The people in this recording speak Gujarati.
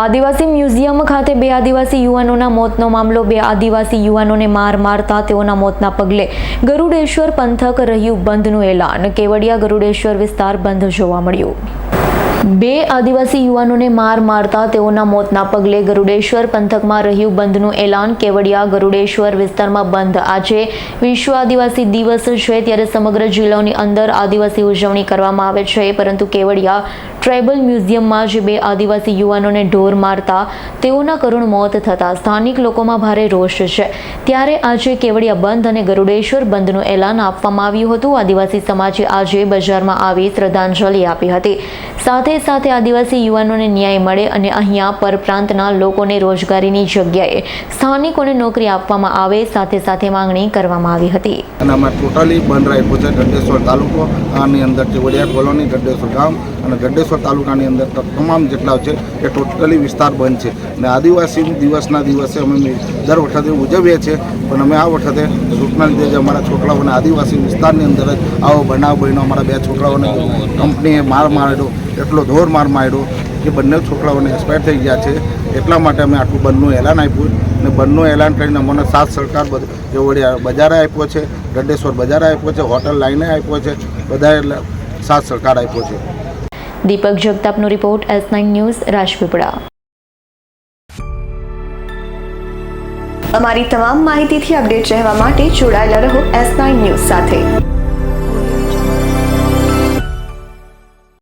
આદિવાસી મ્યુઝિયમ ખાતે બે આદિવાસી યુવાનોના મોતનો મામલો, બે આદિવાસી યુવાનોને માર મારતા તેઓના મોતના પગલે ગરુડેશ્વર પંથક રહ્યું બંધનું એલાન. કેવડિયા ગરુડેશ્વર વિસ્તાર બંધ જોવા મળ્યું. બે આદિવાસી યુવાનોને માર મારતા તેઓના મોતના પગલે ગરુડેશ્વર પંથકમાં રહ્યું બંધનું એલાન. કેવડિયા ગરુડેશ્વર વિસ્તારમાં બંધ. આજે વિશ્વ આદિવાસી દિવસ છે ત્યારે સમગ્ર જિલ્લાઓની અંદર આદિવાસી ઉજવણી કરવામાં આવે છે. પરંતુ કેવડિયા ટ્રાઇબલ મ્યુઝિયમમાં જે બે આદિવાસી યુવાનોને ઢોર મારતા તેઓના કરુણ મોત થતાં સ્થાનિક લોકોમાં ભારે રોષ છે. ત્યારે આજે કેવડિયા બંધ અને ગરુડેશ્વર બંધનું એલાન આપવામાં આવ્યું હતું. આદિવાસી સમાજે આજે બજારમાં આવી શ્રદ્ધાંજલિ આપી હતી. સાથે સાથે સાથે આદિવાસી યુવાનોને ન્યાય મળે અને અહીંયા પરપ્રાંતના લોકોને રોજગારીની જગ્યાએ સ્થાનિકોને નોકરી આપવામાં આવે, સાથે સાથે માંગણી કરવામાં આવી હતી. અને અમે ટોટલી બંધ રાખ્યું છે ગડેશ્વર તાલુકો, આની અંદર ચેવડિયા કોલોની ગડેશ્વર ગામ અને ગડેશ્વર તાલુકાની અંદર તમામ જેટલા છે એ ટોટલી વિસ્તાર બંધ છે. અને આદિવાસી દિવસના દિવસે અમે દર વખતે ઉજવીએ છીએ, પણ અમે આ વખતે સૂચના લીધે જ અમારા છોકરાઓને આદિવાસી વિસ્તારની અંદર જ આવો બનાવ બન્યો. અમારા બે છોકરાઓને કંપનીએ માર મારેલો એટલો ધોર માર માર્યો કે બંને છોકરાઓને એક્સપાયર થઈ ગયા છે. એટલા માટે અમે આટલું બંધનું એલાન આપ્યું અને બંધનું એલાન કરીને અમને સાથ સરકાર કેવડિયા બજારે આપ્યો છે ગड्डेશ્વર બજારે આપ્યો છે, હોટલ લાઈને આપ્યો છે બધા સાત સરકાર આપ્યો છે. Deepak જગતાપનો report S nine news Rajpipla. અમારી તમામ માહિતીથી અપડેટ રહેવા માટે જોડાયેલા રહો એસ નાઇન ન્યૂઝ સાથે.